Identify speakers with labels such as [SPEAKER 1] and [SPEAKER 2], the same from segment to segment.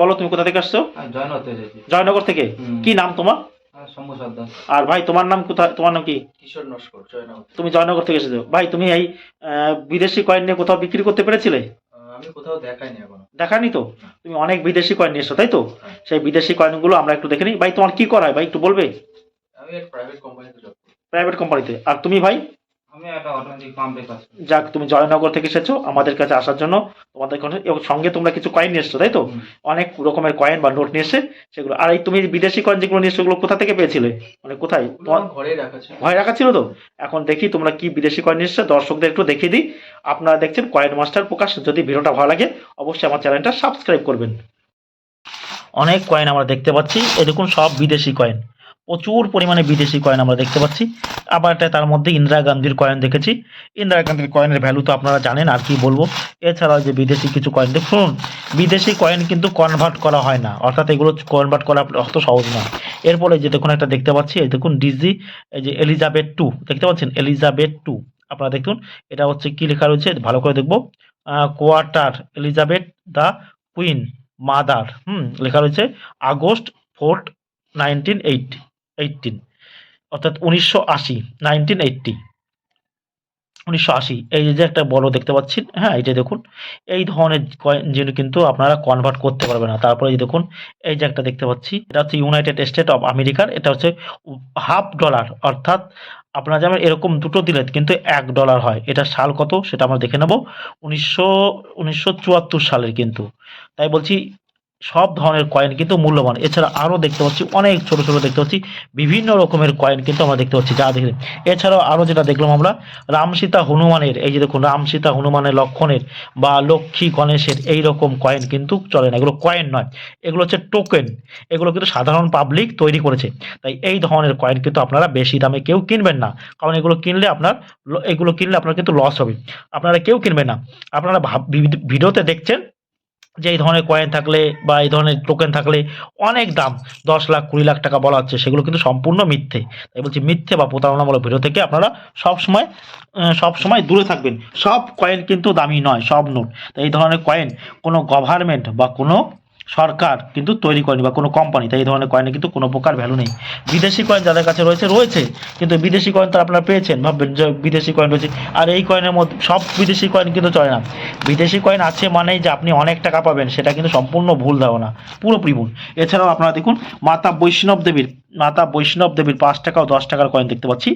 [SPEAKER 1] বলো তুমি কোথা থেকে আসছো?
[SPEAKER 2] জয়নগর থেকে।
[SPEAKER 1] কি নাম তোমার?
[SPEAKER 2] আর
[SPEAKER 1] ভাই তোমার নাম কোথায় তোমার নাম কি?
[SPEAKER 2] কিশোর নস্কর জয়নগর
[SPEAKER 1] তুমি জয়নগর থেকে এসেছ। ভাই তুমি এই বিদেশি কয়েন নিয়ে কোথাও বিক্রি করতে পেরেছিলে?
[SPEAKER 2] আমি কোথাও দেখাইনি এখনও।
[SPEAKER 1] দেখানি তো? তুমি অনেক বিদেশি কয়েন নিয়ে এসছো তাই তো?
[SPEAKER 2] হ্যাঁ।
[SPEAKER 1] সেই বিদেশি কয়েনগুলো আমরা একটু দেখে নিই। ভাই তোমার কি করা হয়? ভাই একটু বলবে?
[SPEAKER 2] আমি প্রাইভেট কোম্পানিতে
[SPEAKER 1] প্রাইভেট কোম্পানিতে আর তুমি ভাই? যাক তুমি জয়নগর থেকে এসেছ আমাদের কাছে আসার জন্য তোমাদের সঙ্গে তোমরা কিছু কয়েন নিয়ে এসছো তাই তো? অনেক রকমের কয়েন বা নোট নিয়ে এসে সেগুলো আর এই তুমি বিদেশি কয়েন যেগুলো নিয়ে এসছো ওগুলো কোথা থেকে পেয়েছিলে? মানে কোথায়?
[SPEAKER 2] আমার রাখা ছিল।
[SPEAKER 1] ভয় রাখা ছিল তো? এখন দেখি তোমরা কি বিদেশি কয়েন নিয়ে এসছো দর্শকদের একটু দেখিয়ে দিই। আপনারা দেখছেন কয়েন মাস্টার প্রকাশ। যদি ভিডিওটা ভালো লাগে অবশ্যই আমার চ্যানেলটা সাবস্ক্রাইব করবেন। অনেক কয়েন আমরা দেখতে পাচ্ছি এই দেখুন সব বিদেশি কয়েন প্রচুর পরিমাণে বিদেশি কয়েন আমরা দেখতে পাচ্ছি। আবার একটা তার মধ্যে ইন্দিরা গান্ধীর কয়েন দেখেছি। ইন্দিরা গান্ধীর কয়েনের ভ্যালু তো আপনারা জানেন, আর কি বলব? এছাড়াও যে বিদেশি কিছু কয়েন দেখুন, বিদেশি কয়েন কিন্তু কনভার্ট করা হয় না। অর্থাৎ এগুলো কনভার্ট করা অত সহজ না এরপরে যে দেখুন একটা দেখতে পাচ্ছি, এই দেখুন ডিজি এই যে এলিজাবেথ টু দেখতে পাচ্ছেন? এলিজাবেথ টু আপনারা দেখুন, এটা হচ্ছে কি লেখা রয়েছে? ভালো করে দেখব। Quarter Elizabeth the queen mother হুম, লেখা রয়েছে August fourth nineteen eight eighteen অর্থাৎ উনিশশো আশি নাইনটিন এইটটি উনিশশো আশি, এই যে একটা বড় দেখতে পাচ্ছেন হ্যাঁ এই যে দেখুন, এই ধরনের কয়েন যেগুলো কিন্তু আপনারা কনভার্ট করতে পারবেন না। তারপরে যে দেখুন, এই যে একটা দেখতে পাচ্ছি, এটা হচ্ছে ইউনাইটেড স্টেট অফ আমেরিকার এটা হচ্ছে হাফ ডলার অর্থাৎ আপনারা যেমন এরকম দুটো দিলে কিন্তু এক ডলার হয়। এটা সাল কত? সেটা আমরা দেখে নেব। উনিশশো উনিশশো চুয়াত্তর সালের কিন্তু। তাই বলছি সব ধরনের কয়েন কিন্তু মূল্যবান। এছাড়া আরও দেখতে পাচ্ছি, অনেক ছোট ছোট দেখতে পাচ্ছি, বিভিন্ন রকমের কয়েন কিন্তু আমরা দেখতে পাচ্ছি, যা দেখে এছাড়াও আরও যেটা দেখলাম আমরা রাম সীতা হনুমানের, এই যে দেখুন রাম সীতা হনুমানের লক্ষণের বা লক্ষ্মী গণেশের এই রকম কয়েন কিন্তু চলে না। এগুলো কয়েন নয়, এগুলো হচ্ছে টোকেন এগুলো কিন্তু সাধারণ পাবলিক তৈরি করেছে। তাই এই ধরনের কয়েন কিন্তু আপনারা বেশি দামে কেউ কিনবেন না। কারণ এগুলো কিনলে আপনার এগুলো কিনলে আপনার কিন্তু লস হবে। আপনারা কেউ কিনবেন না। আপনারা ভিডিওতে দেখছেন যে এই ধরনের কয়েন থাকলে বা এই ধরনের টোকেন থাকলে অনেক দাম, দশ লাখ, কুড়ি লাখ টাকা বলা হচ্ছে, সেগুলো কিন্তু সম্পূর্ণ মিথ্যে। তাই বলছি মিথ্যে বা প্রতারণামূলক ভিডিও থেকে আপনারা সবসময় সবসময় সব সময় দূরে থাকবেন। সব কয়েন কিন্তু দামি নয়, সব নোট। তাই এই ধরনের কয়েন কোনো গভর্নমেন্ট বা কোনো সরকার কিন্তু তৈরি করেনি বা কোনো কোম্পানি তাই এই ধরনের কয়েনে কিন্তু কোনো প্রকার ভ্যালু নেই। বিদেশি কয়েন যাদের কাছে রয়েছে রয়েছে, কিন্তু বিদেশি কয়েন তো আপনারা পেয়েছেন, ভাববেন যে বিদেশি কয়েন রয়েছে। আর এই কয়েনের মধ্যে, সব বিদেশি কয়েন কিন্তু চলে না। বিদেশি কয়েন আছে মানেই যে আপনি অনেক টাকা পাবেন, সেটা কিন্তু সম্পূর্ণ ভুল ধারণা পুরোপুরি ভুল এছাড়াও আপনারা দেখুন, মাতা বৈষ্ণব দেবীর, মাতা বৈষ্ণব দেবীর পাঁচ টাকা ও দশ টাকার কয়েন দেখতে পাচ্ছি।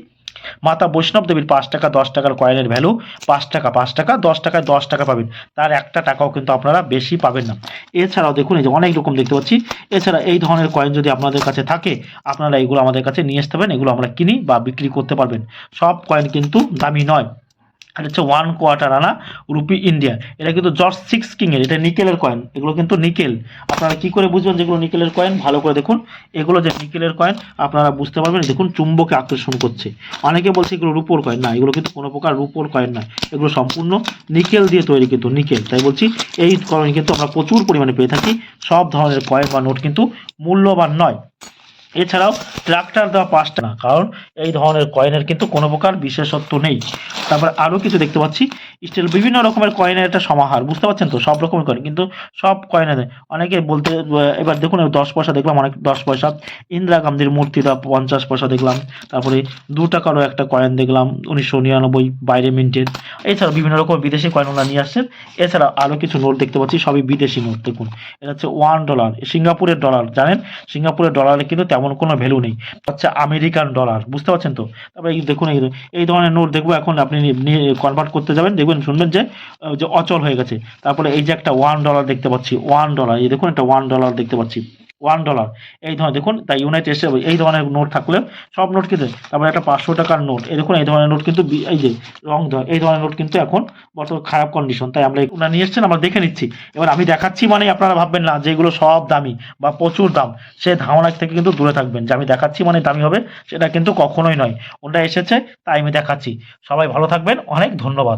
[SPEAKER 1] মাতা বৈষ্ণব দেবীর পাঁচ টাকা, দশ টাকার কয়েনের ভ্যালু পাঁচ টাকা পাঁচ টাকা, দশ টাকায় দশ টাকা পাবেন। তার একটা টাকাও কিন্তু আপনারা বেশি পাবেন না। এছাড়াও দেখুন, এই যে অনেক রকম দেখতে পাচ্ছি। এছাড়া এই ধরনের কয়েন যদি আপনাদের কাছে থাকে, আপনারা এগুলো আমাদের কাছে নিয়ে আসতে পারেন, এগুলো আমরা কিনি বা বিক্রি করতে পারবেন। সব কয়েন কিন্তু দামি নয়। এটা হচ্ছে one quarter anna rupee India এটা কিন্তু জর্জ সিক্স কিংয়ের এটা নিকেলের কয়েন এগুলো কিন্তু নিকেল আপনারা কি করে বুঝবেন যেগুলো নিকেলের কয়েন ভালো করে দেখুন। এগুলো যে নিকেলের কয়েন আপনারা বুঝতে পারবেন, দেখুন চুম্বকে আকর্ষণ করছে। অনেকে বলছে এগুলো রুপোর কয়েন না, এগুলো কিন্তু কোনো প্রকার রুপোর কয়েন নয়। এগুলো সম্পূর্ণ নিকেল দিয়ে তৈরি কিন্তু নিকেল তাই বলছি, এই কয়েন কিন্তু আমরা প্রচুর পরিমাণে পেয়ে থাকি। সব ধরনের কয়েন বা নোট কিন্তু মূল্যবান নয়। এছাড়াও ট্রাক্টর দেওয়া পাঁচটা না, কারণ এই ধরনের কয়েনের কিন্তু কোনো প্রকার বিশেষত্ব নেই। তারপর আরও কিছু দেখতে পাচ্ছি। স্টিল বিভিন্ন রকমের কয়েনের একটা সমাহার, বুঝতে পারছেন তো? সব রকমের কয়েন, কিন্তু সব কয়েনে দেয় অনেকে বলতে, এবার দেখুন দশ পয়সা দেখলাম, অনেক দশ পয়সা। ইন্দিরা গান্ধীর মূর্তি দেওয়া পঞ্চাশ পয়সা দেখলাম। তারপরে দু টাকারও একটা কয়েন দেখলাম, উনিশশো নিরানব্বই, বাইরে মিন্টেড। এছাড়া বিভিন্ন রকম বিদেশি কয়েন ওনারা নিয়ে আসছেন। এছাড়া আরও কিছু নোট দেখতে পাচ্ছি, সবই বিদেশি নোট, দেখুন। এটা হচ্ছে ওয়ান ডলার, সিঙ্গাপুরের ডলার, জানেন? সিঙ্গাপুরের ডলারে কিন্তু তেমন কোনো ভ্যালু নেই। হচ্ছে আমেরিকান ডলার বুঝতে পারছেন তো? তারপরে দেখুন, এই এই ধরনের নোট দেখব এখন, আপনি কনভার্ট করতে যাবেন, দেখবেন, শুনবেন যে যে অচল হয়ে গেছে। তারপরে এই যে একটা ওয়ান ডলার দেখতে পাচ্ছি ওয়ান ডলার এই দেখুন একটা ওয়ান ডলার দেখতে পাচ্ছি। ওয়ান ডলার এই ধরনের, দেখুন, তাই ইউনাইটেড স্টেট এই ধরনের নোট থাকলে, সব নোট কিন্তু তারপরে একটা পাঁচশো টাকার নোট এই দেখুন, এই ধরনের নোট কিন্তু এই যে, রং এই ধরনের নোট কিন্তু এখন বর্তমান খারাপ কন্ডিশন তাই আমরা ওনারা নিয়ে এসছেন, আমরা দেখে নিচ্ছি। এবার আমি দেখাচ্ছি মানে আপনারা ভাববেন না যে এগুলো সব দামি বা প্রচুর দাম। সে ধারণা থেকে কিন্তু দূরে থাকবেন যে আমি দেখাচ্ছি মানে দামি হবে, সেটা কিন্তু কখনোই নয়। ওটা এসেছে, তাই আমি দেখাচ্ছি। সবাই ভালো থাকবেন, অনেক ধন্যবাদ।